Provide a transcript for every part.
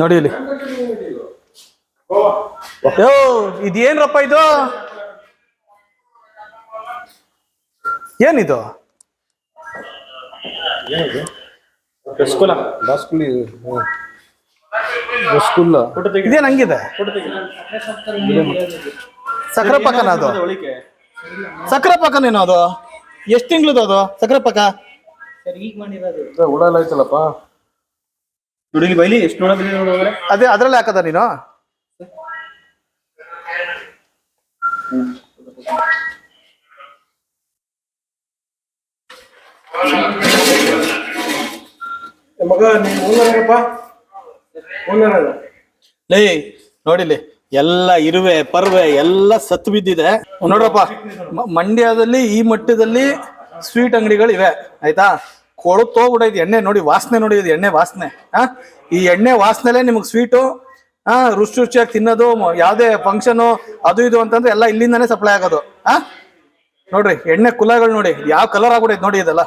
ನೋಡಿ ಇಲ್ಲಿ. ಯೋ ಇದೇನ್ರಪ್ಪ ಇದು? ಏನಿದು? ಇದೇನ್ ಹಂಗಿದೆ? ಸಕ್ಕರೆ ಪಾಕನ ಅದು? ಸಕ್ಕರೆ ಪಾಕನೇನು ಅದು? ಎಷ್ಟು ತಿಂಗಳದು ಅದು ಸಕ್ಕರೆ ಪಾಕ? ಉಡಲ್ಲ ಐತಲ್ಲಪ್ಪ ನೋಡಿ ಬೈಲಿ ಎಷ್ಟು ನೋಡೋದ್ರಿ ನೋಡೋದ್ರೆ ಅದೇ ಅದ್ರಲ್ಲಿ ಹಾಕದ ನೀನು? ಮಗ ನೀ ಓನರಪ್ಪ ಓನರಲ್ಲ ಲೇ ನೋಡಿಲಿ ಎಲ್ಲ ಇರುವೆ ಪರ್ವೆ ಎಲ್ಲ ಸತ್ತು ಬಿದ್ದಿದೆ. ನೋಡ್ರಪ್ಪ ಮಂಡ್ಯದಲ್ಲಿ ಈ ಮಟ್ಟದಲ್ಲಿ ಸ್ವೀಟ್ ಅಂಗಡಿಗಳು ಇವೆ ಆಯ್ತಾ? ಕೊಳುತ್ತೋಗ್ಬಿಡೈತಿ ಎಣ್ಣೆ ನೋಡಿ ವಾಸನೆ ನೋಡಿ ಇದು ಎಣ್ಣೆ ವಾಸನೆ. ಆ? ಈ ಎಣ್ಣೆ ವಾಸನೆಲೆ ನಿಮಗೆ ಸ್ವೀಟು ಆ ರುಚಿ ರುಚಿಯಾಗಿ ತಿನ್ನೋದು ಯಾವ್ದೇ ಫಂಕ್ಷನು ಅದು ಇದು ಅಂತಂದ್ರೆ ಎಲ್ಲ ಇಲ್ಲಿಂದಾನೇ ಸಪ್ಲೈ ಆಗೋದು. ಆ? ನೋಡ್ರಿ ಎಣ್ಣೆ ಕುಲಗಳು ನೋಡಿ ಯಾವ ಕಲರ್ ಆಗ್ಬಿಡೈತೆ ನೋಡಿ ಇದೆಲ್ಲ.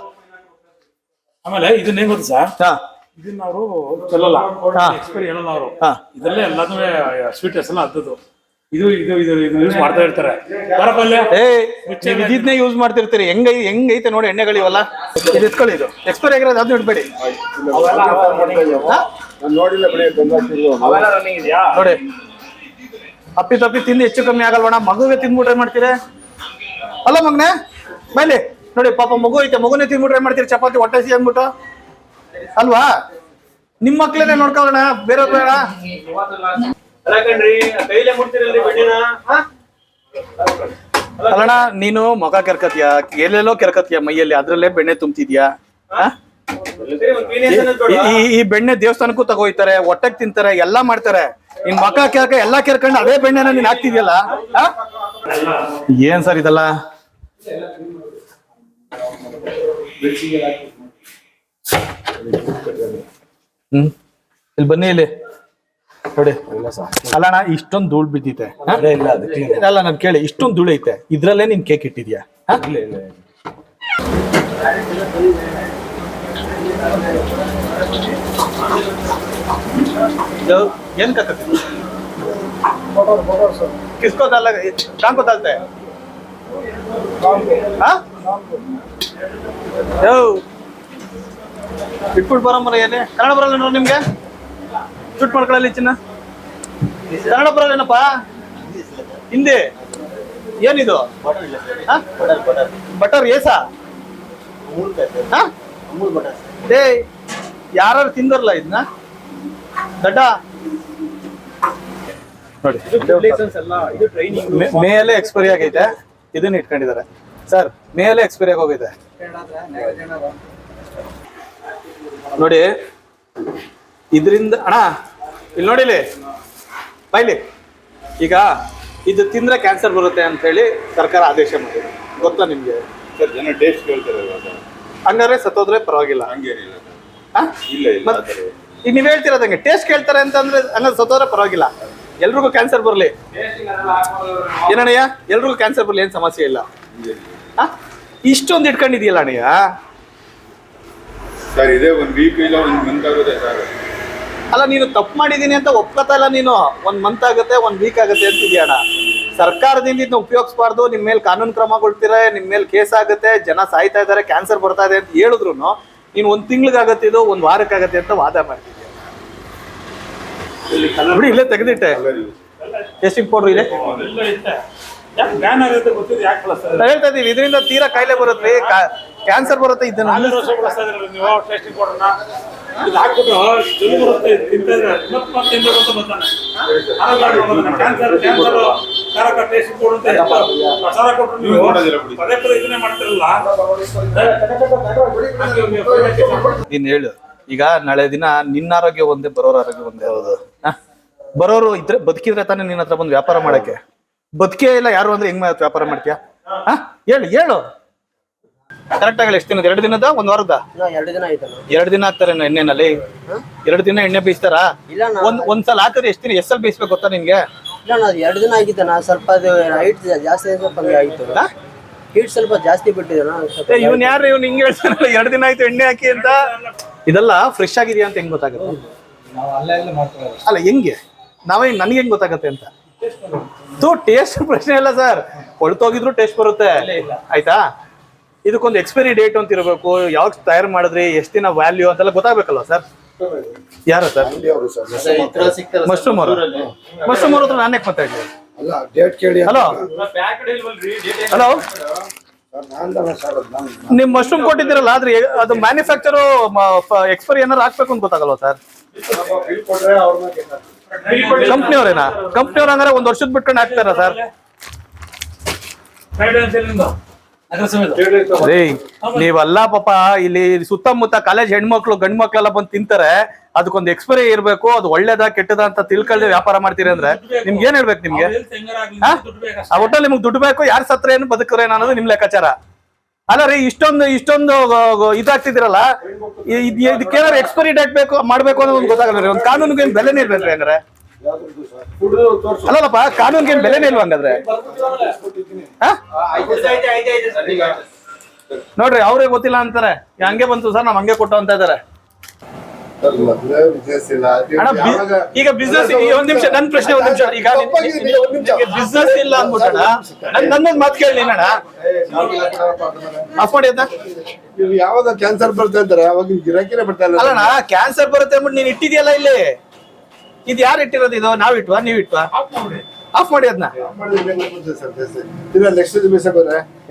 ಆಮೇಲೆ ಇದನ್ನ ಏನ್ ಗೊತ್ತು ಸರ್? ಹಾ. ಇದನ್ನ ಅವರು ಚೆಲ್ಲಲ್ಲ ಹಾ. ಎಕ್ಸ್ಪೈರಿ ಹೇಳಲ್ಲ ಅವರು. ಇದೆಲ್ಲ ಎಲ್ಲಾನು ಸ್ವೀಟ್ ಎಲ್ಲ ಅದ್ದದ್ದು. ಇದು ಇದು ಇದು ಇದು. ಯೂಸ್ ಮಾಡ್ತಾ ಇರ್ತಾರೆ. ಏ ನೀವು ಇದನ್ನೇ ಯೂಸ್ ಮಾಡ್ತಿರ್ತೀರಿ. ಹೆಂಗ ಹೆಂಗೈತೆ ನೋಡಿ ಎಣ್ಣೆಗಳಿವಲ್ಲ ಇದು ಇಟ್ಕೊಳ್ಳಿ ಇದು. ಎಕ್ಸ್ಪೈರ್ ಆಗಿರೋದು ಅದನ್ನ ಇಡ್ಬೇಡಿ ಹಾ? ನಾನು ನೋಡಿಲ್ಲ ಬಿಡಿ ಬಂದಾಕಿದ್ರು ಅವೆಲ್ಲ ರನ್ನಿಂಗ್ ಇದೆಯಾ? ನೋಡಿ. ಅಪ್ಪಿ ತಪ್ಪಿ ತಿಂದು ಹೆಚ್ಚು ಕಮ್ಮಿ ಆಗಲ್ವಣ ಮಗುಗೆ ತಿಂದ್ಬಿಟ್ರೆ ಮಾಡ್ತೀರಿ? ಅಲ್ಲ ಮಗ್ನೆ ಮೇಲೆ ನೋಡಿ ಪಾಪ ಮಗು ಐತೆ. ಮಗುನೇ ತಿಂದ್ಬಿಟ್ರೆ ಮಾಡ್ತೀರಿ? ಚಪಾತಿ ಹೊಟ್ಟೆ ಸಿ ಅಂದ್ಬಿಟ್ಟು ಅಲ್ವಾ? ನಿಮ್ಮ ಮಕ್ಳನ್ನೇ ನೋಡ್ಕೊಳ್ಳೋಣ. ಬೇರೆ ಬೇಡ ಅಲ್ಲಣ್ಣ ನೀನು ಮಗ ಕೆರ್ಕತ್ಯಾ? ಎಲ್ಲೆಲ್ಲೋ ಕೆರ್ಕತ್ಯಾ ಮೈಯಲ್ಲಿ? ಅದ್ರಲ್ಲೇ ಬೆಣ್ಣೆ ತುಂಬ್ತಿದ್ಯಾ? ಆ? ಈ- ಬೆಣ್ಣೆ ದೇವಸ್ಥಾನಕ್ಕೂ ತಗೋಯ್ತಾರೆ ಹೊಟ್ಟೆಗ್ ತಿಂತಾರೆ ಎಲ್ಲಾ ಮಾಡ್ತಾರೆ. ನಿನ್ ಮಕ್ಕ ಕೆರ್ಕ ಎಲ್ಲಾ ಕೆರ್ಕೊಂಡು ಅದೇ ಬೆಣ್ಣೆನ ನೀನ್ ಹಾಕ್ತಿದ್ಯಲ್ಲ? ಆ? ಏನ್ ಸರ್ ಇದೆಲ್ಲ? ಹ್ಮ್? ಇಲ್ಲಿ ಬನ್ನಿ ಇಲ್ಲಿ. ನೋಡಿ ಅಲ್ಲಣ್ಣ ಇಷ್ಟೊಂದು ಧೂಳ್ ಬಿದ್ದಿದೆ ಆ? ಅಲ್ಲ ನಾನು ಕೇಳಿ ಇಷ್ಟೊಂದು ಧೂಳು ಐತೆ ಇದ್ರಲ್ಲೇ ನೀನ್ ಕೇಕ್ ಇಟ್ಟಿದ್ಯಾ ಆ? ಇದು ಏನ್ ಕತ್ತತಿ किसको डाला शाम को डालते हैं हाँ? ಯೋ ಬಿಟ್ಬಿಟ್ಟು ಬರಮ್ಮರ ಏನೇ ಕನ್ನಡ ಬರಲ್ಲ ನೋಡ್ರಿ ನಿಮ್ಗೆ ಶೂಟ್ ಮಾಡ್ಕೊಳ್ಳಿ ಚಿನ್ನ? ಕನ್ನಡ ಬರಲ್ಲೇನಪ್ಪ ಹಿಂದೆ. ಏನಿದು? ಬಟರ್ ಏಸಾ? ಹಾ? ಏ ಯಾರು ತಿಂದರ್ಲ ಇದನ್ನ ದಡ್ಡ? ನೋಡಿ. ಇದು ಟ್ರೈನಿಂಗ್ ಮೇ- ಮೇಲೆ ಎಕ್ಸ್ಪೈರಿ ಆಗೈತೆ. ಇದನ್ನ ಇಟ್ಕೊಂಡಿದ್ದಾರೆ. ಸರ್ ಮೇಲೆ ಎಕ್ಸ್ಪೈರಿ ಹೋಗಿದೆ. ನೋಡಿ ಇದರಿಂದ ಅಣ್ಣ ಇಲ್ಲಿ ನೋಡಿಲಿ ಬೈಲಿ. ಈಗ ಇದು ತಿಂದ್ರೆ ಕ್ಯಾನ್ಸರ್ ಬರುತ್ತೆ ಅಂತ ಹೇಳಿ ಸರ್ಕಾರ ಆದೇಶ ಮಾಡಿದೆ. ಗೊತ್ತಾ ನಿಮಗೆ? ಸರ್ ಜನ ಟೇಸ್ಟ್ ಕೇಳ್ತಾರೆ ಹಂಗಾರೆ ಸತ್ತೋದ್ರೆ ಪರವಾಗಿಲ್ಲ. ಹಂಗೇನಿಲ್ಲ? ಇಲ್ಲ ಇಲ್ಲ ಈಗ ನೀವ್ ಹೇಳ್ತಿರೋದಂಗೆ ಟೇಸ್ಟ್ ಕೇಳ್ತಾರೆ ಅಂತಂದ್ರೆ ಹಂಗಾದ್ರೆ ಸತ್ತೋದ್ರೆ ಪರವಾಗಿಲ್ಲ. ಎಲ್ರಿಗೂ ಕ್ಯಾನ್ಸರ್ ಬರ್ಲಿ. ಏನಣ್ಣಯ್ಯ? ಎಲ್ರಿಗೂ ಕ್ಯಾನ್ಸರ್ ಬರ್ಲಿ ಏನ್ ಸಮಸ್ಯೆ ಇಲ್ಲ? ಇಷ್ಟೊಂದು ಇಟ್ಕೊಂಡಿದ್ಯಲ್ಲ ಅಣ್ಣಯ್ಯ? ಸರ್ ಇದೇ ಒಂದು ವೀಕ್ ಇಲ್ಲ ಒಂದು ಮಂತ್ ಆಗುತ್ತೆ ಸರ್. ಅಲ್ಲ ನೀನು ತಪ್ಪು ಮಾಡಿದ್ದೀನಿ ಅಂತ ಒಪ್ಕೋತಾ ಇಲ್ಲ ನೀನು. ಒಂದ್ ಮಂತ್ ಆಗುತ್ತೆ ಒಂದ್ ವೀಕ್ ಆಗುತ್ತೆ ಅಂತಿದ್ಯಾಣ ಸರ್ಕಾರದಿಂದ ಇದನ್ನ ಉಪಯೋಗಿಸಬಾರ್ದು ನಿಮ್ ಮೇಲೆ ಕಾನೂನು ಕ್ರಮಗೊಳ್ತೀರ ನಿಮ್ ಮೇಲೆ ಕೇಸ್ ಆಗುತ್ತೆ ಜನ ಸಾಯ್ತಾ ಇದಾರೆ ಕ್ಯಾನ್ಸರ್ ಬರ್ತಾ ಇದೆ ಅಂತ ಹೇಳಿದ್ರು ನೀನು ಒಂದ್ ತಿಂಗ್ಳಿಗಾಗತ್ತೆ ಇದು ಒಂದ್ ವಾರಕ್ಕಾಗತ್ತೆ ಅಂತ ವಾದ ಮಾಡ್ತೀನಿ ಬಿಡಿ ಇಲ್ಲೇ ತೆಗೆದಿಟ್ಟೆ. ಟೆಸ್ಟಿಂಗ್ ಪೌಡರ್ ಇದೆ. ಹೇಳ್ತಾ ಇದೀವಿ ಇದರಿಂದ ತೀರಾ ಕಾಯಿಲೆ ಬರುತ್ತೆ. ಕ್ಯಾನ್ಸರ್ ಬರುತ್ತೆ ಇದನ್ನ. ನೀನ್ ಹೇಳು. ಈಗ ನಾಳೆ ದಿನ ನಿನ್ನ ಆರೋಗ್ಯ ಒಂದೇ ಬರೋರ ಆರೋಗ್ಯ ಒಂದೇ. ಹೌದು. ಬರೋರು ಇದ್ರೆ ಬದುಕಿದ್ರೆ ತಾನೇ ನಿನ್ನ ಹತ್ರ ಬಂದು ವ್ಯಾಪಾರ ಮಾಡಕ್ಕೆ? ಬದುಕೇ ಇಲ್ಲ ಯಾರು ಅಂದ್ರೆ ಹೆಂಗ್ ವ್ಯಾಪಾರ ಮಾಡ್ತೀಯಾ? ಹಾ? ಹೇಳು ಹೇಳು. ಕರೆಕ್ಟ್ ಆಗಲ್ಲ ಎಷ್ಟು ದಿನದ? ಎರಡು ದಿನದ? ಒಂದ್ ವಾರದ? ಎರಡು ದಿನ ಆಯ್ತಲ್ಲ ಎರಡು ದಿನ ಹಾಕ್ತಾರೆ ಎಣ್ಣೆನಲ್ಲಿ ಎರಡು ದಿನ ಎಣ್ಣೆ ಬೀಸ್ತಾರ ಇಲ್ಲ ನಾ ಒಂದ್ ಒಂದ್ಸಲ ಹಾಕಿದ್ರೆ ಎಷ್ಟು ದಿನ ಎಷ್ಟಲ್ಲಿ ಬೀಸ್ಬೇಕು ಗೊತ್ತಾ ನಿಮ್ಗೆ ಇಲ್ಲ ನಾ ಎರಡು ದಿನ ಆಗಿದ್ದೆ ನಾ ಸ್ವಲ್ಪ ಅದು ಹೈಟ್ ಜಾಸ್ತಿ ಸ್ವಲ್ಪ ಹಂಗೆ ಆಯ್ತು? ಹೀಟ್ ಸ್ವಲ್ಪ ಜಾಸ್ತಿ ಬಿಟ್ಟಿದೆ ನಾ ಸ್ವಲ್ಪ ಇವನ್ ಯಾರು ಇವ್ನು ಹಿಂಗೆ ಹೇಳ್ತಾರಲ್ಲ ಎರಡು ದಿನ ಆಯ್ತು ಎಣ್ಣೆ ಹಾಕಿ ಅಂತ? ಇದೆಲ್ಲ ಫ್ರೆಶ್ ಆಗಿದೆಯಾ ಅಂತ ಹೆಂಗ್ ಗೊತ್ತಾಗುತ್ತೆ? ನಾವು ಅಲ್ಲೇ ಅಲ್ಲೇ ಮಾಡ್ಕೊಳ್ಳೋದು ಅಲ್ಲ ಹೆಂಗೆ? ನಾವೇ ನನಗೆ ಹೆಂಗ್ ಗೊತ್ತಾಗತ್ತೆ ಅಂತ? ಟೇಸ್ಟ್ ಪ್ರಶ್ನೆ ಇಲ್ಲ ಸರ್. ಕೊಳ್ತೋಗಿದ್ರು ಟೇಸ್ಟ್ ಬರುತ್ತೆ. ಆಯ್ತಾ? ಇದಕ್ಕೊಂದು ಎಕ್ಸ್ಪೈರಿ ಡೇಟ್ ಅಂತ ಇರಬೇಕು ಯಾವಾಗ ತಯಾರು ಮಾಡಿದ್ರಿ ಎಷ್ಟು ದಿನ ವ್ಯಾಲ್ಯೂ ಅಂತೆಲ್ಲ ಗೊತ್ತಾಗಬೇಕಲ್ಲ ಸರ್ ಯಾರು ಸರ್ ಮಶ್ರೂಮ್ ಅವರು. ಮಶ್ರೂಮ್ ಅವ್ರ ಹತ್ರ ನಾನೇ ಮಾತಾಡ್ಲಿ ಅಲ್ಲ ಡೇಟ್ ಕೇಳಿ ಹಲೋ ಹಲೋ ನಾನು ಸರ್ ನಾನು ನಿಮ್ ಮಶ್ರೂಮ್ ಕೊಟ್ಟಿದ್ದೀರಲ್ಲ ಆದ್ರೆ ಅದು ಮ್ಯಾನುಫ್ಯಾಕ್ಚರ್ ಎಕ್ಸ್ಪೈರಿ ಏನಾರು ಹಾಕ್ಬೇಕು ಅಂತ ಗೊತ್ತಾಗಲ್ವ ಸರ್ ಕಂಪ್ನಿ ಕೊಟ್ರೆ ಕಂಪ್ನಿ ಕಂಪ್ನಿಯವ್ರೇನಾ ಕಂಪ್ನಿಯವ್ರ ಹಂಗಾರೆ ಒಂದ್ ವರ್ಷದ ಬಿಟ್ಕೊಂಡು ಹಾಕ್ತಾರ ಸರ್ ರೀ ನೀವಲ್ಲ ಪಾಪ ಇಲ್ಲಿ ಸುತ್ತಮುತ್ತ ಕಾಲೇಜ್ ಹೆಣ್ಮಕ್ಳು ಗಂಡ್ ಮಕ್ಳೆಲ್ಲ ಬಂದು ತಿಂತಾರೆ. ಅದಕ್ಕೊಂದು ಎಕ್ಸ್ಪೈರಿ ಇರ್ಬೇಕು ಅದು ಒಳ್ಳೇದ ಕೆಟ್ಟದ ಅಂತ ತಿಳ್ಕೊಳ್ಳಿ ವ್ಯಾಪಾರ ಮಾಡ್ತೀರಿ ಅಂದ್ರೆ ನಿಮ್ಗೆ ಏನ್ ಹೇಳ್ಬೇಕು ನಿಮ್ಗೆ? ಹಾ? ಆ ಒಟ್ಟಲ್ಲಿ ನಿಮ್ಗೆ ದುಡ್ಡು ಬೇಕು ಯಾರು ಸತ್ರ ಏನು ಬದುಕ್ರೆ ಅನ್ನೋದು ನಿಮ್ ಲೆಕ್ಕಾಚಾರ. ಅಲ್ಲ ರೀ ಇಷ್ಟೊಂದು ಇಷ್ಟೊಂದು ಇದಾಗ್ತಿದಿರಲ್ಲ ಇದಕ್ಕೇನಾದ್ರು ಎಕ್ಸ್ಪೈರಿ ಡೇಟ್ ಬೇಕು ಮಾಡ್ಬೇಕು ಅನ್ನೋದು ಒಂದು ಗೊತ್ತಾಗಲ್ಲ ರೀ. ಒಂದು ಕಾನೂನಿಗೆ ಏನ್ ಬೆಲೆನೇ ಇರ್ಬೇಕ್ರಿ ಅಂದ್ರೆ ಅಲ್ಲಲ್ಲಪ್ಪ ಕಾನೂನ್ಗೆ ಏನ್ ಬೆಲೆನೇ ಇಲ್ವಾ ಹಂಗಾದ್ರೆ? ನೋಡ್ರಿ ಅವ್ರಿಗೆ ಗೊತ್ತಿಲ್ಲ ಅಂತಾರೆ. ಹಂಗೆ ಬಂತು ಸರ್ ನಾವ್ ಹಂಗೆ ಕೊಟ್ಟು ಅಂತ ಇದಾರೆ. ಈಗ ಬಿಸ್ನೆಸ್ ಒಂದ್ ನಿಮಿಷ ನನ್ ಪ್ರಶ್ನೆ ಒಂದ್ ನಿಮಿಷ. ಈಗ. ಬಿಸ್ನೆಸ್ ಇಲ್ಲ ಅಂದ್ಬಿಟ್ಟಣ. ನನ್ ನನ್ನೊಂದ್ ಮಾತು ಕೇಳಿ ಅಣ್ಣ. ಆಫ್ ಮಾಡಿ ಯಾವಾಗ ಕ್ಯಾನ್ಸರ್ ಬರುತ್ತೆ ಅಂತಾರೆ? ಅವಾಗ ಗಿರಾಕಿನೇ ಬರ್ತಾ ಇಲ್ಲ. ಅಲ್ಲಣ್ಣ ಕ್ಯಾನ್ಸರ್ ಬರುತ್ತೆ ಅಂದ್ಬಿಟ್ಟು ನೀನ್ ಇಟ್ಟಿದ್ಯಲ್ಲ ಇಲ್ಲಿ. ಇದು ಯಾರು ಇಟ್ಟಿರೋದು ಇದು? ನಾವ್ ಇಟ್ವಾ? ನೀವ್ ಇಟ್ವಾ? ಆಫ್ ಮಾಡಿ. ಅದನ್ನ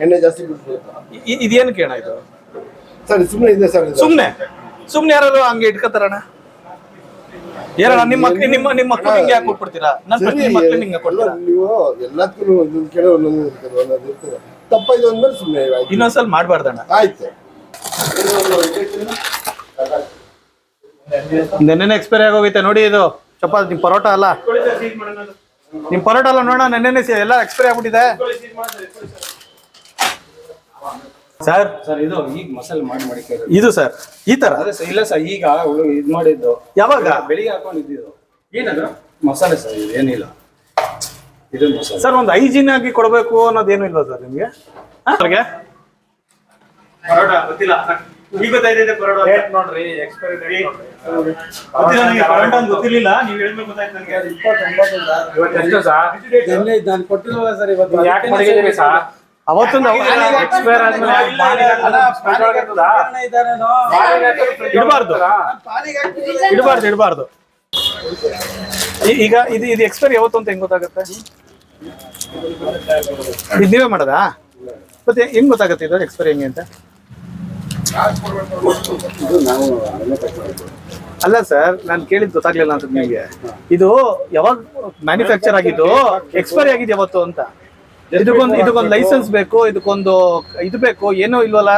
ಎಣ್ಣೆ ಜಾಸ್ತಿ ಇದೇನು ಕೇಳ ಇದು? ಸರಿ ಸುಮ್ಮನೆ ಇದೆ ಸರ್ ಇದು. ಸುಮ್ನೆ? ಸುಮ್ನೆ ಯಾರು ಹಂಗೆ ಇಟ್ಕೋತಾರಣ ಏನಣ್ಣ ನಿಮ್ಮ ಮಕ್ಳು ನಿಮ್ಮ ನಿಮ್ಮ ಮಕ್ಳು ಹಿಂಗೆ ಯಾಕೆ ಕೊಟ್ಬಿಡ್ತೀರಾ? ನನ್ ಸರಿ, ಪ್ರಶ್ನೆ ನಿಮ್ಮ ಮಕ್ಳು ಹಿಂಗೆ ಕೊಡ್ತೀರಾ ನೀವು ಎಲ್ಲದಕ್ಕೂ ಒಂದೊಂದು ಕೇಳಿ ಒಂದೊಂದು ಇರ್ತದೆ ಒಂದೊಂದು ಇರ್ತದೆ. ತಪ್ಪಾಯ್ತು ಅಂದ್ಮೇಲೆ ಸುಮ್ಮನೆ ಇನ್ನೊಂದ್ಸಲ ಮಾಡ್ಬಾರ್ದಣ್ಣ. ಆಯ್ತು. ನೆನ್ನೆ ಎಕ್ಸ್ಪೈರಿ ಆಗೋಗೈತೆ ನೋಡಿ ಇದು. ಚಪಾತಿ ನಿಮ್ ಪರೋಟ ಅಲ್ಲ? ನಿಮ್ ಪರೋಟ ಅಲ್ಲ ನೋಡೋಣ ನೆನ್ನೆನೆ ಸಿ- ಎಲ್ಲ ಎಕ್ಸ್ಪೈರಿ ಆಗ್ಬಿಟ್ಟಿದೆ. ಸರ್ ಸರ್ ಇದು ಈಗ ಮಸಾಲೆ ಮಾಡಿ ಮಾಡಿ ಇದು ಸರ್ ಈ ತರ? ಇಲ್ಲ ಸರ್ ಈಗ ಇದು ಮಾಡಿದ್ದು. ಯಾವಾಗ? ಬೆಳಿಗ್ಗೆ ಹಾಕೊಂಡಿದ್ದು ಏನದು ಮಸಾಲೆ ಸರ್ ಇದು ಏನಿಲ್ಲ. ಇದು ಮಸಾಲೆ. ಸರ್ ಒಂದು ಐಜಿನ್ ಆಗಿ ಕೊಡಬೇಕು ಅನ್ನೋದೇನು ಇಲ್ವಾ ಸರ್ ನಿಮ್ಗೆ? ಅವ್ರಿಗೆ? ಪರೋಟ ಗೊತ್ತಿಲ್ಲ. ಈಗ ಗೊತ್ತಾಯ್ತೈತೆ ಪರೋಟ ನೋಡ್ರಿ ಎಕ್ಸ್ಪೈರಿ ಗೊತ್ತಿರ್ಲಿಲ್ಲ ನೀವು ಗೊತ್ತಾಯ್ತು ನನಗೆ. ಇವತ್ತು ಎಷ್ಟು ಸರ್ ನಾನು ಕೊಟ್ಟಿಲ್ವಲ್ಲ ಸರ್ ಇವತ್ತು ಯಾಕೆ ಮಡಗಿದ್ದೀರಿ ಸರ್ ಎಕ್ಸ್ಪೈರ್ ಆದ್ಮೇಲೆ ಇಡಬಾರ್ದು. ಇಡಬಾರ್ದು ಇಡಬಾರ್ದು. ಈಗ ಇದು ಇದು ಎಕ್ಸ್ಪೈರಿ ಯಾವತ್ತು ಅಂತ ಹೆಂಗ್ ಗೊತ್ತಾಗುತ್ತೆ? ಇದು ನೀವೇ ಮಾಡೋದಾ? ಮತ್ತೆ ಹೆಂಗ್ ಗೊತ್ತಾಗುತ್ತೆ ಇದು ಎಕ್ಸ್ಪೈರಿ ಹೆಂಗೆ ಅಂತ? ಅಲ್ಲ ಸರ್ ನಾನು ಕೇಳಿದ್ ಗೊತ್ತಾಗ್ಲಿಲ್ಲ ಅಂತ ನಿಮಗೆ. ಇದು ಯಾವಾಗ ಮ್ಯಾನುಫ್ಯಾಕ್ಚರ್ ಆಗಿದ್ದು ಎಕ್ಸ್ಪೈರಿ ಆಗಿದೆ ಯಾವತ್ತು ಅಂತ? ಇದಕ್ಕೊಂದು ಇದಕ್ಕೊಂದು ಲೈಸೆನ್ಸ್ ಬೇಕು ಇದಕ್ಕೊಂದು ಇದು ಬೇಕು ಏನೋ ಇಲ್ವಲ್ಲ?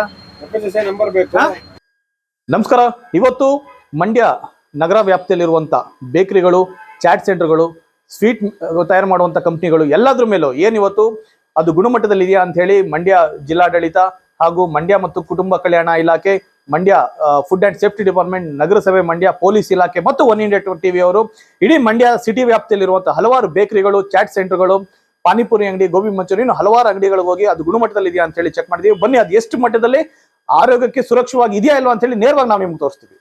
ನಂಬರ್ ಬೇಕು. ನಮಸ್ಕಾರ. ಇವತ್ತು ಮಂಡ್ಯ ನಗರ ವ್ಯಾಪ್ತಿಯಲ್ಲಿರುವಂತ ಬೇಕರಿಗಳು ಚಾಟ್ ಸೆಂಟರ್ಗಳು ಸ್ವೀಟ್ ತಯಾರು ಮಾಡುವಂತ ಕಂಪ್ನಿಗಳು ಎಲ್ಲದ್ರ ಮೇಲೂ ಏನಿವತ್ತು ಇವತ್ತು? ಅದು ಗುಣಮಟ್ಟದಲ್ಲಿ ಇದೆಯಾ ಅಂತ ಹೇಳಿ ಮಂಡ್ಯ ಜಿಲ್ಲಾಡಳಿತ ಹಾಗೂ ಮಂಡ್ಯ ಮತ್ತು ಕುಟುಂಬ ಕಲ್ಯಾಣ ಇಲಾಖೆ Mandya food and safety department ನಗರಸಭೆ ಮಂಡ್ಯ ಪೊಲೀಸ್ ಇಲಾಖೆ ಮತ್ತು ಒನ್ ಇಂಡಿಯಾ ಟಿವಿ ಅವರು ಇಡೀ ಮಂಡ್ಯ ಸಿಟಿ ವ್ಯಾಪ್ತಿಯಲ್ಲಿ ವ್ಯಾಪ್ತಿಯಲ್ಲಿರುವಂತಹ ಹಲವಾರು ಬೇಕರಿಗಳು ಚಾಟ್ ಸೆಂಟರ್ಗಳು ಪಾನಿಪುರಿ ಅಂಗಡಿ ಗೋಬಿ ಮಂಚೂರಿ ಇನ್ನು ಹಲವಾರು ಅಂಗಡಿಗಳಿಗೆ ಹೋಗಿ ಅದು ಗುಣಮಟ್ಟದಲ್ಲಿ ಇದೆಯಾ ಅಂತ ಹೇಳಿ ಚೆಕ್ ಮಾಡಿದೀವಿ. ಬನ್ನಿ ಅದು ಎಷ್ಟು ಮಟ್ಟದಲ್ಲಿ ಆರೋಗ್ಯಕ್ಕೆ ಸುರಕ್ಷವಾಗಿ ಇದೆಯಾ ಇಲ್ವಾ ಅಂತ ಹೇಳಿ ನೇರವಾಗಿ ನಾವು ನಿಮ್ಗೆ ತೋರಿಸ್ತೀವಿ.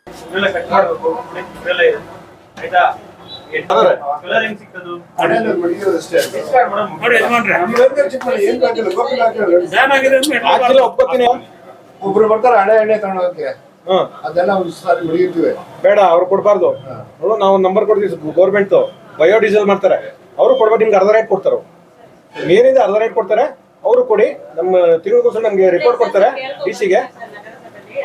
ಒಬ್ರು ಬರ್ತಾರೆ ಹಳೆ ಎಣ್ಣೆ ತಗೊಳ್ಳೋಕೆ ಹ್ಮ್ ಅದೆಲ್ಲ ಒಂದು ಸಾರಿ ಮಡಗಿರ್ತೀವಿ ಬೇಡ ಅವ್ರು ಕೊಡ್ಬಾರ್ದು. ನೋಡು ನಾವು ನಂಬರ್ ಕೊಡ್ತೀವಿ ಗೌರ್ಮೆಂಟ್ ಬಯೋ ಡೀಸೆಲ್ ಮಾಡ್ತಾರೆ. ಅವರು ಕೊಡ್ಬೇಕು ನಿಮ್ಗೆ ಅರ್ಧ ರೇಟ್ ಕೊಡ್ತಾರೆ ಮೇನಿಂದ ಏನಿದೆ ಅರ್ಧ ರೇಟ್ ಕೊಡ್ತಾರೆ ಅವರು ಕೊಡಿ ನಮ್ಮ ತಿಂಗಳಿಗೋಸ್ಕರ ನಮ್ಗೆ ರಿಪೋರ್ಟ್ ಕೊಡ್ತಾರೆ ಡಿ ಸಿಗೆ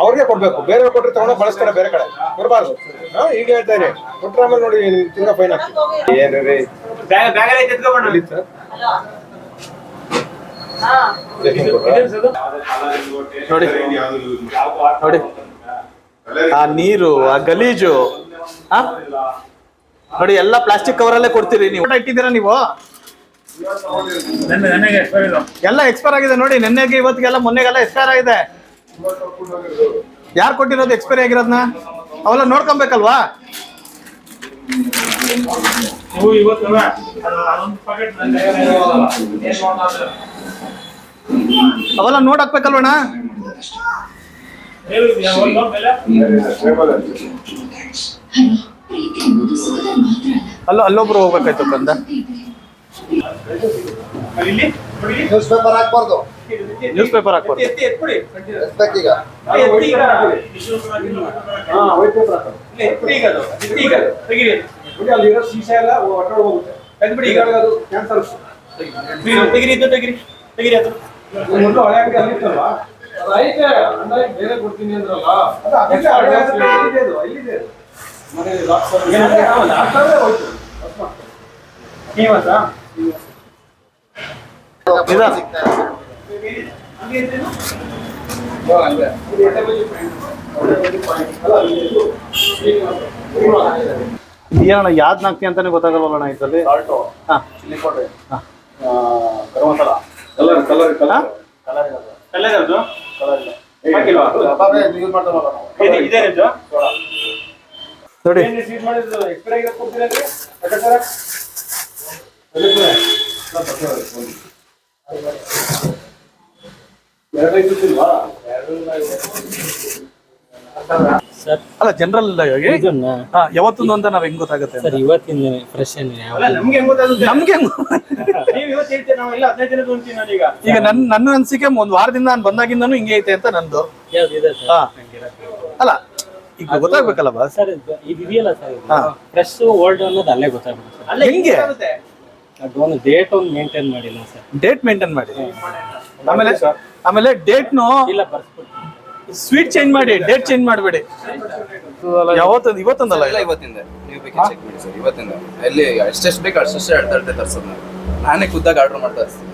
ಅವ್ರಿಗೆ ಕೊಡ್ಬೇಕು. ಬೇರೆ ಕೊಟ್ಟರೆ ತಗೊಂಡು ಬಳಸ್ತಾರೆ ಬೇರೆ ಕಡೆ. ಕೊಡಬಾರ್ದು. ಹಾಂ ಈಗ ಹೇಳ್ತಾ ಇರಿ ಕೊಟ್ಟರೆ ಆಮೇಲೆ ನೋಡಿ ತಿಂಗಳ ಫೈನ್ ಆಗ್ತದೆ. ಏನು ರೀ? ನೋಡಿ. ನೋಡಿ. ಆ ನೀರು ಆ ಗಲೀಜು ಹಾ ನೋಡಿ ಎಲ್ಲ ಪ್ಲಾಸ್ಟಿಕ್ ಕವರಲ್ಲೇ ಕೊಡ್ತೀರಿ ನೀವು. ಊಟ ಇಟ್ಟಿದ್ದೀರಾ ನೀವು? ಎಲ್ಲ ಎಕ್ಸ್ಪೈರ್ ಆಗಿದೆ ನೋಡಿ ನೆನ್ನೆಗೆ ಇವತ್ತಿಗೆಲ್ಲ ಮೊನ್ನೆಗೆಲ್ಲ ಎಕ್ಸ್ಪೈರ್ ಆಗಿದೆ. ಯಾರು ಕೊಟ್ಟಿರೋದು ಎಕ್ಸ್ಪೈರಿ ಆಗಿರೋದನ್ನ ಅವೆಲ್ಲ ನೋಡ್ಕೊಬೇಕಲ್ವಾ? ಇವತ್ತು ಅವೆಲ್ಲ ನೋಡ್ ಹಾಕ್ಬೇಕಲ್ವಣ್ಣ ಅಲ್ಲ ಅಲ್ಲೊಬ್ರು ಹೋಗ್ಬೇಕಾಯ್ತು ಕಂದ ಇಲ್ಲಿ ನ್ಯೂಸ್ ಪೇಪರ್ ಹಾಕ್ಬಾರ್ದು ನ್ಯೂಸ್ ಪೇಪರ್ ಹಾಕ್ಬಾರ್ದು. ತೆಗೀರಿ ತೆಗಿರಿ ತೆಗಿರಿ ಅದು ಮೊದಲು ಹಳೆ ಅಂಗಡಿ ಅಲ್ಲಿತ್ತಲ್ವಾ ಐತೆ ಅಂದಾಜು ಬೇರೆ ಕೊಡ್ತೀನಿ ಅಂದ್ರಲ್ಲ. ಅದು ಅದಕ್ಕೆ ಹಳೆ ಅಂಗಡಿ ಅದು ಲಾಕ್? ಹೋಯ್ತು. ಏನಣ್ಣ ಯಾವ್ದು ನಾಕ್ತಿ ಅಂತಾನೆ ಗೊತ್ತಾಗಲ್ವಲ್ಲ ಇದ್ರಲ್ಲಿ chilli powder. Garam masala colour colour? Colour colour ಇಲ್ಲ. ಹಾಕಿಲ್ವಾ? ನಾವು ಇದು- ಇದೇನಿದು ನೋಡಿ. ಏನ್ ಸ್ವೀಟ್ ಮಾಡಿದ್ರು ಸರ್. ಅಲ್ಲ ಜನರಲ್ ಯಾವತ್ತೊಂದು ಅಂತ ನಾವ್ ಹೆಂಗ್ ಗೊತ್ತಾಗುತ್ತೆ ಸರ್ ಇವತ್ತಿನ ಫ್ರೆಶ್ ಏನು ಯಾವ ಅಲ್ಲ ನಮ್ಗೆ ಈಗ ನನ್ ನನ್ನ ಅನ್ಸಿಕೆ ಒಂದ್ ವಾರದಿಂದ ನಾನು ಬಂದಾಗಿಂದನು ಹಿಂಗೆ ಐತೆ ಅಂತ ನಂದು. ಅಲ್ಲ ಈಗ ಗೊತ್ತಾಗ್ಬೇಕಲ್ಲ ಬಾ ಸರ್ ಇದೆಯಲ್ಲ ಸರ್. ಫ್ರೆಶ್ ಓಲ್ಡ್ ಅನ್ನೋದು ಅಲ್ಲೇ ಗೊತ್ತಾಗ್ಬಿಡುತ್ತೆ ಸರ್. ಅಲ್ಲೇ ಹೆಂಗೆ? ಡೇಟ್ ಒಂದು ಮೇಂಟೈನ್ ಮಾಡಿಲ್ಲ ಸರ್. ಡೇಟ್ ಮೇಂಟೈನ್ ಮಾಡಿ. ಆಮೇಲೆ ಆಮೇಲೆ ಡೇಟ್ನು ಇಲ್ಲ ಬರ್ಸ್ಬಿಟ್ಟು ಸ್ವೀಟ್ ಚೇಂಜ್ ಮಾಡಿ ಡೇಟ್ ಚೇಂಜ್ ಮಾಡಬೇಡಿ. ಯಾವತ್ತಂದು ಇವತ್ತೊಂದಲ್ಲ ಎಲ್ಲ ಇವತ್ತಿಂದ. ನೀವು ಬೇಕಿದ್ರೆ ಚೆಕ್ ಮಾಡಿ ಸರ್ ಇವತ್ತಿಂದ. ಎಲ್ಲಿ ಎಷ್ಟೆಷ್ಟು ಬೇಕು ಅಷ್ಟೆಷ್ಟು ಅಡ್ಡ ಅಡ್ಡ ತರ್ಸೋದು ನಾನು. ನಾನೇ ಖುದ್ದಾಗಿ ಆರ್ಡರ್ ಮಾಡಿ ತರಿಸ್ತೀನಿ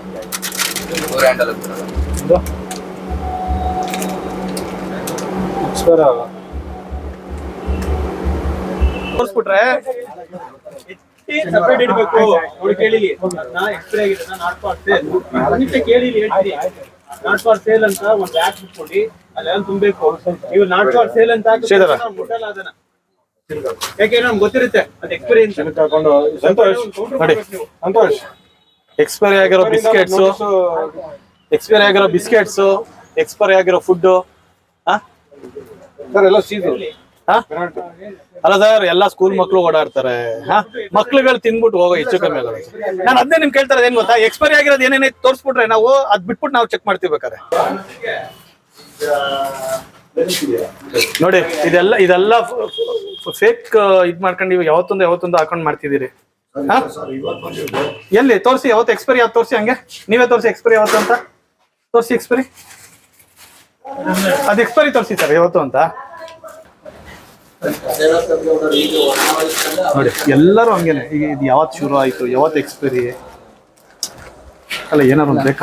ಫೋರ್ ಹ್ಯಾಂಡಲ್ ಹತ್ತಿರ ತೋರಿಸ್ಬಿಟ್ರೆ? ಸಪ್ರೇಟ್ ಇಡ್ಬೇಕು. ನೋಡಿ ಕೇಳಿಲಿ. ನಾ ಎಕ್ಸ್ಪೈರ್ ಆಗಿದೆ ನಾನು ನಿಮಿಷ ಕೇಳಿಲಿ ಹೇಳ್ತೀನಿ. ನಾಟ್ ಫಾರ್ ಸೇಲ್ ಅಂತ ಒಂದು ಬ್ಯಾಗ್ ಇಟ್ಕೊಂಡು ಅಲ್ಲೆಲ್ಲ ತುಂಬಬೇಕು ನೀವು ನಾಟ್ ಫಾರ್ ಸೇಲ್ ಅಂತ ಮುಟ್ಟಲ್ಲ ಅದನ್ನ ಯಾಕೆ ನಮ್ಗೆ ಗೊತ್ತಿರುತ್ತೆ ಅದು ಎಕ್ಸ್ಪೀರಿಯನ್ಸ್ ತಿಳ್ಕೊಂಡು ಸಂತೋಷ್ ನೋಡಿ. ಸಂತೋಷ್. ಎಕ್ಸ್ಪೈರಿ ಆಗಿರೋ ಬಿಸ್ಕೆಟ್ಸ್ ಎಕ್ಸ್ಪೈರಿ ಆಗಿರೋ ಬಿಸ್ಕೆಟ್ಸ್ ಎಕ್ಸ್ಪೈರಿ ಆಗಿರೋ ಫುಡ್ ಸರ್ ಎಲ್ಲ ಸೀಸು ಅಲ್ಲ ಸರ್, ಎಲ್ಲಾ ಸ್ಕೂಲ್ ಮಕ್ಳು ಓಡಾಡ್ತಾರೆ. ಹಾ? ಮಕ್ಳುಗಳು ತಿನ್ಬಿಟ್ಟು ಹೋಗೋ ಹೆಚ್ಚು ಕಮ್ಮಿ ಆಗೋದು ನಾನು ಅದನ್ನೇ ನಿಮ್ ಕೇಳ್ತಾರೆ ಏನ್ ಗೊತ್ತಾ? ಎಕ್ಸ್ಪೈರಿ ಆಗಿರೋದು ಏನೇನೈತೆ ತೋರಿಸ್ಬಿಟ್ರೆ ನಾವು, ಅದ್ ಬಿಟ್ಬಿಟ್ಟು ನಾವು ಚೆಕ್ ಮಾಡ್ತೀವಿ ನೋಡಿ, ಇದೆಲ್ಲ ಇದೆಲ್ಲ ಫೇಕ್ ಇದ್ ಮಾಡ್ಕೊಂಡು ಇವಾಗ ಯಾವತ್ತೊಂದು ಯಾವತ್ತೊಂದು ಹಾಕೊಂಡ್ ಮಾಡ್ತಿದ್ದೀರಿ? ಎಲ್ಲಿ? ತೋರಿಸಿ, ಯಾವತ್ತು ಎಕ್ಸ್ಪೈರಿ ಯಾವ್ದು ತೋರಿಸಿ ಹಂಗೆ? ನೀವೇ ತೋರಿಸಿ ಎಕ್ಸ್ಪೈರಿ ಯಾವತ್ತು ಅಂತ. ತೋರಿಸಿ ಎಕ್ಸ್ಪೈರಿ ಅದು ಎಕ್ಸ್ಪೈರಿ ತೋರಿಸಿ ಸರ್, ಯಾವತ್ತು ಅಂತ. ನೋಡಿ ಎಲ್ಲರೂ ಹಂಗೇನೆ. ಈಗ ಇದು ಯಾವತ್ತು ಶುರು ಆಯ್ತು ಯಾವತ್ತು ಎಕ್ಸ್ಪೈರಿ ಅಲ್ಲ ಏನಾರು ಬೇಕು?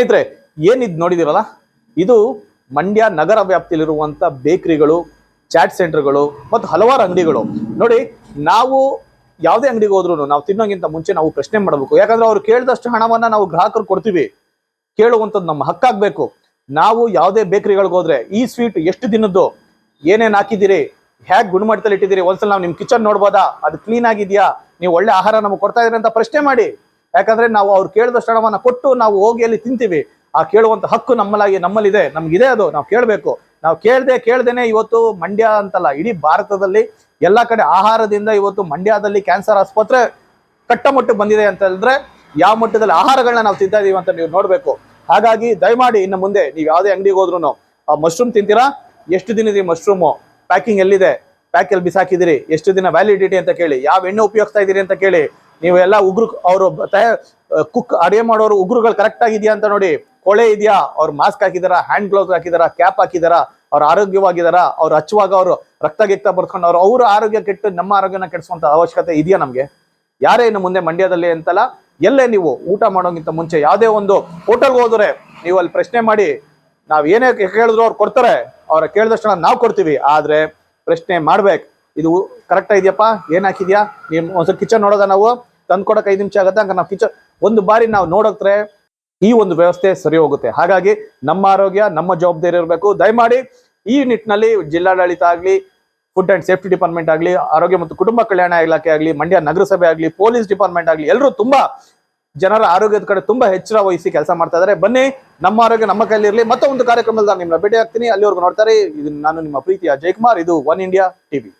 ಸ್ನೇಹಿತರೆ ಏನಿದ್ ನೋಡಿದಿರಲ್ಲ? ಇದು ಮಂಡ್ಯ ನಗರ ವ್ಯಾಪ್ತಿಯಲ್ಲಿರುವಂತ ಬೇಕರಿಗಳು, ಚಾಟ್ ಸೆಂಟರ್ಗಳು ಮತ್ತು ಹಲವಾರು ಅಂಗಡಿಗಳು. ನೋಡಿ, ನಾವು ಯಾವುದೇ ಅಂಗಡಿಗೆ ಹೋದ್ರು ನಾವು ತಿನ್ನೋಕ್ಕಿಂತ ಮುಂಚೆ ನಾವು ಪ್ರಶ್ನೆ ಮಾಡಬೇಕು. ಯಾಕಂದ್ರೆ ಅವ್ರು ಕೇಳಿದಷ್ಟು ಹಣವನ್ನ ನಾವು ಗ್ರಾಹಕರು ಕೊಡ್ತೀವಿ. ಕೇಳುವಂಥದ್ದು ನಮ್ಮ ಹಕ್ಕಾಗ್ಬೇಕು. ನಾವು ಯಾವುದೇ ಬೇಕರಿಗಳಿಗೆ ಹೋದ್ರೆ ಈ ಸ್ವೀಟ್ ಎಷ್ಟು ದಿನದ್ದು, ಏನೇನು ಹಾಕಿದ್ದೀರಿ, ಹ್ಯಾಕ್ ಗುಣಮಟ್ಟದಲ್ಲಿ ಇಟ್ಟಿದ್ದೀರಿ ಒಂದ್ಸಲ ನಾವು ನಿಮ್ ಕಿಚನ್ ನೋಡ್ಬೋದಾ, ಅದು ಕ್ಲೀನ್ ಆಗಿದ್ಯಾ, ನೀವು ಒಳ್ಳೆ ಆಹಾರ ನಮಗೆ ಕೊಡ್ತಾ ಇದ್ರೆ ಅಂತ ಪ್ರಶ್ನೆ ಮಾಡಿ. ಯಾಕಂದ್ರೆ ನಾವು ಅವ್ರು ಕೇಳಿದಷ್ಟು ಹಣವನ್ನ ಕೊಟ್ಟು ನಾವು ಹೋಗಿ ಅಲ್ಲಿ ತಿಂತೀವಿ. ಆ ಕೇಳುವಂತ ಹಕ್ಕು ನಮ್ಮಲಾಗಿ ನಮ್ಮಲ್ಲಿದೆ. ನಮ್ಗಿದೆ ಅದು. ನಾವು ಕೇಳಬೇಕು. ನಾವು ಕೇಳ್ದೆ ಕೇಳ್ದೇನೆ ಇವತ್ತು ಮಂಡ್ಯ ಅಂತಲ್ಲ, ಇಡೀ ಭಾರತದಲ್ಲಿ ಎಲ್ಲ ಕಡೆ ಆಹಾರದಿಂದ ಇವತ್ತು ಮಂಡ್ಯದಲ್ಲಿ ಕ್ಯಾನ್ಸರ್ ಆಸ್ಪತ್ರೆ ಕಟ್ಟಮುಟ್ಟು ಬಂದಿದೆ ಅಂತ ಹೇಳಿದ್ರೆ ಯಾವ ಮಟ್ಟದಲ್ಲಿ ಆಹಾರಗಳನ್ನ ನಾವು ತಿಂತಾ ಇದೀವಿ ಅಂತ ನೀವು ನೋಡ್ಬೇಕು. ಹಾಗಾಗಿ ದಯಮಾಡಿ ಇನ್ನು ಮುಂದೆ ನೀವು ಯಾವುದೇ ಅಂಗಡಿಗೆ ಹೋದ್ರು ಆ ಮಶ್ರೂಮ್ ತಿಂತೀರಾ? ಎಷ್ಟು ದಿನ ಇದೆ ಮಶ್ರೂಮು ಪ್ಯಾಕಿಂಗ್ ಎಲ್ಲಿದೆ? ಪ್ಯಾಕ್ ಎಲ್ಲಿ ಬಿಸಾಕಿದಿರಿ ಎಷ್ಟು ದಿನ ವ್ಯಾಲಿಡಿಟಿ ಅಂತ ಕೇಳಿ. ಯಾವ ಎಣ್ಣೆ ಉಪಯೋಗಿಸ್ತಾ ಇದ್ದೀರಿ ಅಂತ ಕೇಳಿ. ನೀವು ಎಲ್ಲ ಉಗ್ರು ಅವರು ಕುಕ್ ಅಡಿಗೆ ಮಾಡೋರು ಉಗ್ರುಗಳು ಕರೆಕ್ಟ್ ಆಗಿದೆಯಾ ಅಂತ ನೋಡಿ, ಕೊಳೆ ಇದೆಯಾ? ಅವ್ರು ಮಾಸ್ಕ್ ಹಾಕಿದಾರ? ಹ್ಯಾಂಡ್ ಗ್ಲೌಸ್ ಹಾಕಿದಾರ? ಕ್ಯಾಪ್ ಹಾಕಿದಾರ? ಅವ್ರ ಆರೋಗ್ಯವಾಗಿದಾರ? ಅವ್ರು ಹಚ್ಚುವಾಗ ಅವರು ರಕ್ತ ಗಿಕ್ತ ಬರ್ಕೊಂಡು ಅವ್ರು, ಅವ್ರ ಆರೋಗ್ಯ ಕೆಟ್ಟು ನಮ್ಮ ಆರೋಗ್ಯನ ಕೆಡಿಸುವಂತ ಅವಶ್ಯಕತೆ ಇದೆಯಾ ನಮ್ಗೆ? ಯಾರೇ ಇನ್ನು ಮುಂದೆ ಮಂಡ್ಯದಲ್ಲಿ ಅಂತಲ್ಲ, ಎಲ್ಲೇ ನೀವು ಊಟ ಮಾಡೋಕ್ಕಿಂತ ಮುಂಚೆ ಯಾವುದೇ ಒಂದು ಹೋಟೆಲ್ಗೆ ಹೋದ್ರೆ ನೀವು ಅಲ್ಲಿ ಪ್ರಶ್ನೆ ಮಾಡಿ, ನಾವ್ ಏನೇ ಕೇಳಿದ್ರು ಅವ್ರು ಕೊಡ್ತಾರೆ. ಅವ್ರ ಕೇಳಿದಷ್ಟು ನಾವು ಕೊಡ್ತೀವಿ. ಆದ್ರೆ ಪ್ರಶ್ನೆ ಮಾಡ್ಬೇಕು. ಇದು ಕರೆಕ್ಟ್ ಇದೆಯಪ್ಪ ಏನ್ ಹಾಕಿದ್ಯಾ? ನಿಮ್ ಒಂದ್ಸಲ ಕಿಚನ್ ನೋಡೋದ ನಾವು? ತಂದ್ಕೊಡಕ್ ಐದು ನಿಮಿಷ ಆಗುತ್ತೆ, ಹಂಗ ನಾವು ಕಿಚನ್ ಒಂದು ಬಾರಿ ನಾವು ನೋಡಕ್ರೆ ಈ ಒಂದು ವ್ಯವಸ್ಥೆ ಸರಿ ಹೋಗುತ್ತೆ. ಹಾಗಾಗಿ ನಮ್ಮ ಆರೋಗ್ಯ, ನಮ್ಮ ಜವಾಬ್ದಾರಿ ಇರಬೇಕು. ದಯಮಾಡಿ ಈ ನಿಟ್ಟಿನಲ್ಲಿ ಜಿಲ್ಲಾಡಳಿತ ಆಗ್ಲಿ ಫುಡ್ ಅಂಡ್ ಸೇಫ್ಟಿ ಡಿಪಾರ್ಟ್ಮೆಂಟ್ ಆಗಲಿ, ಆರೋಗ್ಯ ಮತ್ತು ಕುಟುಂಬ ಕಲ್ಯಾಣ ಇಲಾಖೆ ಆಗಲಿ, ಮಂಡ್ಯ ನಗರಸಭೆ ಆಗಲಿ ಪೊಲೀಸ್ ಡಿಪಾರ್ಟ್ಮೆಂಟ್ ಆಗಲಿ ಎಲ್ಲರೂ ತುಂಬಾ ಜನರ ಆರೋಗ್ಯದ ಕಡೆ ತುಂಬಾ ಎಚ್ಚರ ವಹಿಸಿ ಕೆಲಸ ಮಾಡ್ತಾ ಇದ್ದಾರೆ ಬನ್ನಿ, ನಮ್ಮ ಆರೋಗ್ಯ ನಮ್ಮ ಕೈಲಿರಲಿ ಮತ್ತೆ ಒಂದು ಕಾರ್ಯಕ್ರಮದಲ್ಲಿ ನಾನು ನಿಮ್ಮನ್ನ ಭೇಟಿ ಆಗ್ತೀನಿ ಅಲ್ಲಿವರೆಗೂ ನೋಡ್ತಾರೆ, ಇದು ನಾನು ನಿಮ್ಮ ಪ್ರೀತಿಯ ಜಯಕುಮಾರ್. ಇದು ಒನ್ ಇಂಡಿಯಾ ಟಿವಿ